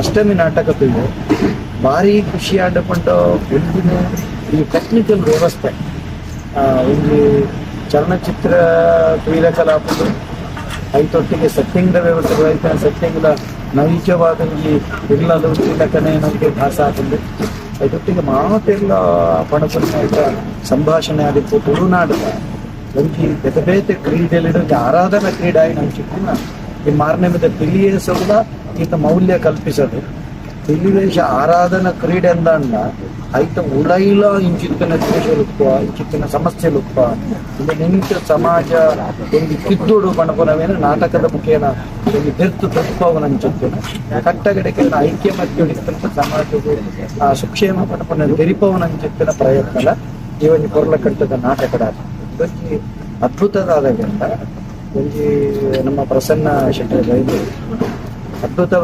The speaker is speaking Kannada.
ಅಷ್ಟಮಿ ನಾಟಕದಲ್ಲಿ ಭಾರಿ ಖುಷಿ ಆಡಪಂಟ ಒಂದಿನ ಈ ಟೆಕ್ನಿಕಲ್ ವ್ಯವಸ್ಥೆ. ಒಂದು ಚಲನಚಿತ್ರ ಕ್ರೀಡಾಕಲಾಪಗಳು, ಐತೊಟ್ಟಿಗೆ ಸೆಟ್ಟಿಂಗ್ದ ವ್ಯವಸ್ಥೆ ಐತೆ ಸೆಟ್ಟಿಂಗ್ಲ ನೈಜವಾದ ಈ ಇಲ್ಲದ ಕನೆ ನಮಗೆ ಭಾಸ ಆಗಿದೆ ಐತೊಟ್ಟಿಗೆ ಮಾತೆಲ್ಲ ಪಣಪನ ಸಂಭಾಷಣೆ ಆಗಿತ್ತು ತುಳುನಾಡದ ನಮಗೆ ಬೇತೆ ಬೇತೆ ಕ್ರೀಡೆಲಿಡೋಕೆ ಆರಾಧನಾ ಕ್ರೀಡೆ ಆಗಿ ನಮ್ಮ ಚಿಕ್ಕನ ಈ ಮಾರನೇ ಮೇಲೆ ತಿಳಿಯೇ ಕೂಡ ಈತ ಮೌಲ್ಯ ಕಲ್ಪಿಸದು ತಿಳಿವೇಶ ಆರಾಧನಾ ಕ್ರೀಡೆ ಅಂದ ಐತ ಉಳೈಲ ಇಂಚಿತ್ತಿನ ದೇಶಲುಪ್ಪ ಇಂಚಿತ್ತಿನ ಸಮಸ್ಯೆಲುಪ್ಪ ಇದು ನಿಂತ ಸಮಾಜ ಒಂದು ಕಿದ್ದುಡು ಬಣಪುನವೇನು ನಾಟಕದ ಮುಖೇನ ಒಂದು ಬೆರ್ತು ತತ್ವವನ್ನು ಅಂಚಿತ್ತಿನ ಕಟ್ಟಗಡೆಗೆ ಐಕ್ಯ ಹಿಡಿತಂತ ಸಮಾಜದ ಆ ಸುಕ್ಷೇಮ ಪಣಪುನ ತೆರಿಪವನ ಅಂಚಿತ್ತಿನ ಪ್ರಯತ್ನ ಒಂದು ಪೊರ್ಲ ಕಟ್ಟದ ನಾಟಕದ ಅದ್ಭುತದಾದ ಒಂದು ನಮ್ಮ ಪ್ರಸನ್ನ ಶೆಟ್ಟಿ অদ্ভুত